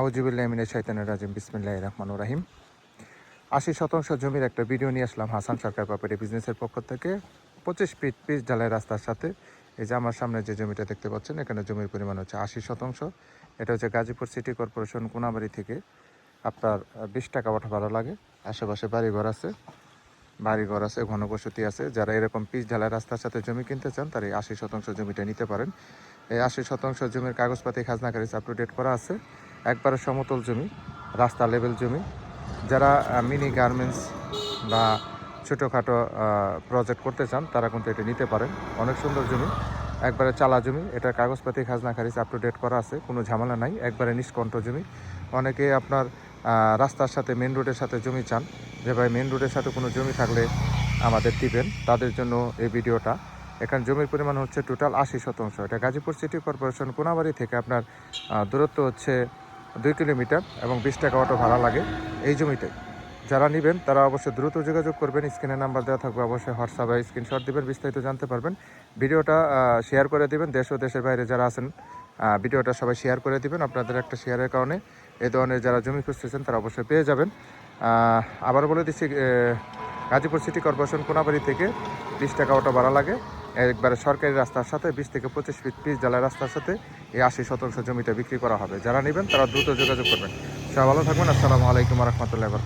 আউজিবুল্লাহমিনের শৈতানের রাজিম বিসমিল্লাহ রহমান রাহিম। আশি শতাংশ জমির একটা ভিডিও নিয়ে আসলাম হাসান সরকার প্রপার্টি বিজনেসের পক্ষ থেকে। পঁচিশ ফিট পিচ ঢালাই রাস্তার সাথে। এই যে আমার সামনে যে জমিটা দেখতে পাচ্ছেন, এখানে জমির পরিমাণ হচ্ছে আশি শতাংশ। এটা হচ্ছে গাজীপুর সিটি কর্পোরেশন কোনাবাড়ি থেকে আপনার বিশ টাকা ওঠা ভাড়া লাগে। আশেপাশে বাড়িঘর আছে। বাড়িঘর আছে ঘনবসতি আছে। যারা এরকম পিচ ঢালাই রাস্তার সাথে জমি কিনতে চান, তারা এই আশি শতাংশ জমিটা নিতে পারেন। এই আশি শতাংশ জমির কাগজপাতি, খাজনা খারিজ আপ টু ডেট করা আছে। একবারে সমতল জমি, রাস্তা লেভেল জমি। যারা মিনি গার্মেন্টস বা ছোটোখাটো প্রজেক্ট করতে চান, তারা কিন্তু এটা নিতে পারেন। অনেক সুন্দর জমি, একবারে চালা জমি। এটা কাগজপাতি, খাজনা, খারিজ আপ টু ডেট করা আছে, কোনো ঝামেলা নাই, একবারে নিষ্কণ্ঠ জমি। অনেকে আপনার রাস্তার সাথে মেন রোডের সাথে জমি চান, যে ভাই মেন রোডের সাথে কোনো জমি থাকলে আমাদের দিবেন, তাদের জন্য এই ভিডিওটা। এখানে জমির পরিমাণ হচ্ছে টোটাল আশি শতাংশ। এটা গাজীপুর সিটি কর্পোরেশন কোনাবাড়ি থেকে আপনার দূরত্ব হচ্ছে দুই কিলোমিটার এবং বিশ টাকা অটো ভাড়া লাগে এই জমিতে। যারা নেবেন, তারা অবশ্যই দ্রুত যোগাযোগ করবেন, স্ক্রিনে নাম্বার দেওয়া থাকবে, অবশ্যই হোয়াটসঅ্যাপে স্ক্রিনশট দিবেন, বিস্তারিত জানতে পারবেন। ভিডিওটা শেয়ার করে দিবেন, দেশ ও দেশের বাইরে যারা আছেন ভিডিওটা সবাই শেয়ার করে দিবেন, আপনাদের একটা শেয়ারের কারণে। এই ধরনের যারা জমি খুঁজতেছেন, তারা অবশ্যই পেয়ে যাবেন। আবার বলে দিচ্ছি গাজীপুর সিটি কর্পোরেশন কোনাবাড়ি থেকে বিশ টাকা অটো ভাড়া লাগে। একবারে সরকারি রাস্তার সাথে বিশ থেকে পঁচিশ ফিট পিস জ্বালায় রাস্তার সাথে এই আশি শতাংশ জমিটা বিক্রি করা হবে। যারা নেবেন তারা দ্রুত যোগাযোগ করবেন। সবাই ভালো থাকবেন। আসসালামু আলাইকুম রহমতুল্লাহ